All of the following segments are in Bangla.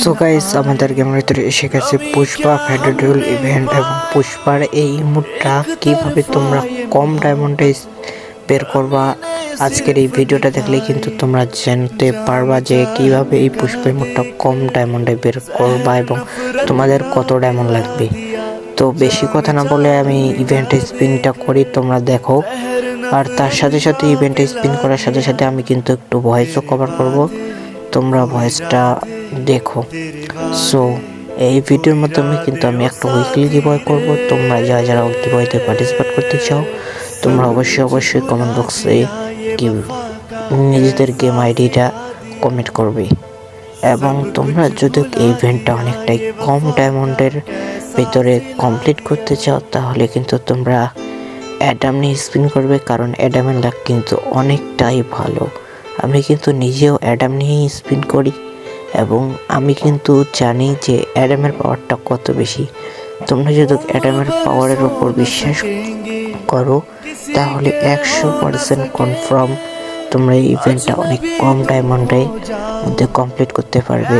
সো গাইস আমাদের গেমের ভিতরে এসে গেছে পুষ্পা ফেডারেল ইভেন্ট এবং পুষ্পার এই মুডটা কীভাবে তোমরা কম ডায়মন্ডে বের করবা। আজকের এই ভিডিওটা দেখলে কিন্তু তোমরা জানতে পারবা যে কীভাবে এই পুষ্পা মুডটা কম ডায়মন্ডে বের করবা এবং তোমাদের কত ডায়মন্ড লাগবে। তো বেশি কথা না বলে আমি ইভেন্টে স্পিনটা করি, তোমরা দেখো। আর তার সাথে সাথে ইভেন্টে স্পিন করার সাথে সাথে আমি কিন্তু একটু ভয়েসও কভার করব। তোমরা ভয়েসটা দেখো। সো এই ভিডিওর মাধ্যমে কিন্তু আমি একটা উইকলি গিভওয়ে করব। তোমরা যারা যারা গিভওয়েতে পার্টিসিপেট করতে চাও, তোমরা অবশ্যই অবশ্যই কমেন্ট বক্সে নিজেদের গেম আইডিটা কমেন্ট করবে। এবং তোমরা যদি এই ইভেন্টটা অনেকটাই কম ডায়মন্ডের ভিতরে কমপ্লিট করতে চাও, তাহলে কিন্তু তোমরা অ্যাডাম নিয়ে স্পিন করবে, কারণ অ্যাডামের লাক কিন্তু অনেকটাই ভালো। আমি কিন্তু নিজেও অ্যাডাম নিয়েই স্পিন করি। এবং আমি কিন্তু জানি যে অ্যাডামের পাওয়ারটা কত বেশি। তোমরা যদি অ্যাডামের পাওয়ারের উপর বিশ্বাস করো, তাহলে একশো পার্সেন্ট কনফার্ম তোমরা এই ইভেন্টটা অনেক কম ডায়মন্ডে মধ্যে কমপ্লিট করতে পারবে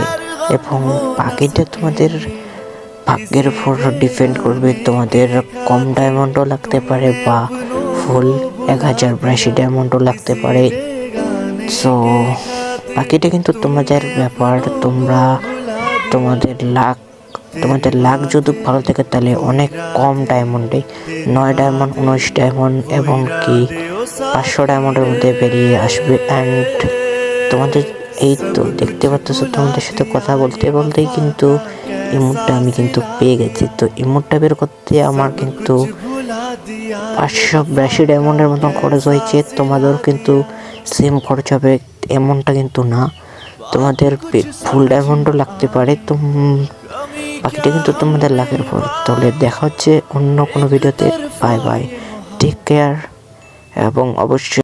এবং বাকিটা তোমাদের ভাগ্যের উপর ডিপেন্ড করবে, তোমাদের কম ডায়মন্ডও লাগতে পারে বা ফুল এক হাজার বিরাশি ডায়মন্ডও লাগতে পারে। সো বাকিটা কিন্তু তোমাদের ব্যাপার, তোমরা তোমাদের লাখ তোমাদের লাখ যদি ভালো থাকে তাহলে অনেক কম ডায়মন্ডে নয় ডায়মন্ড উনিশ ডায়মন্ড এবং কি পাঁচশো ডায়মন্ডের মধ্যে বেরিয়ে আসবে। অ্যান্ড তোমাদের এই তো দেখতে পাচ্ছ, তোমাদের সাথে কথা বলতে বলতেই কিন্তু ইমোটটা আমি কিন্তু পেয়ে গেছি। তো ইমোটটা বের করতে আমার কিন্তু পাঁচশো বেশি ডায়মন্ডের মতন খরচ হয়েছে, তোমাদেরও কিন্তু সেম খরচ হবে, এমনটা কিন্তু না। তোমাদের ফুল ডায়মন্ডও লাগতে পারে তো বাকিটা কিন্তু তোমাদের লাগের পর তাহলে দেখা হচ্ছে অন্য কোনো ভিডিওতে বাই বাই টেক কেয়ার এবং অবশ্যই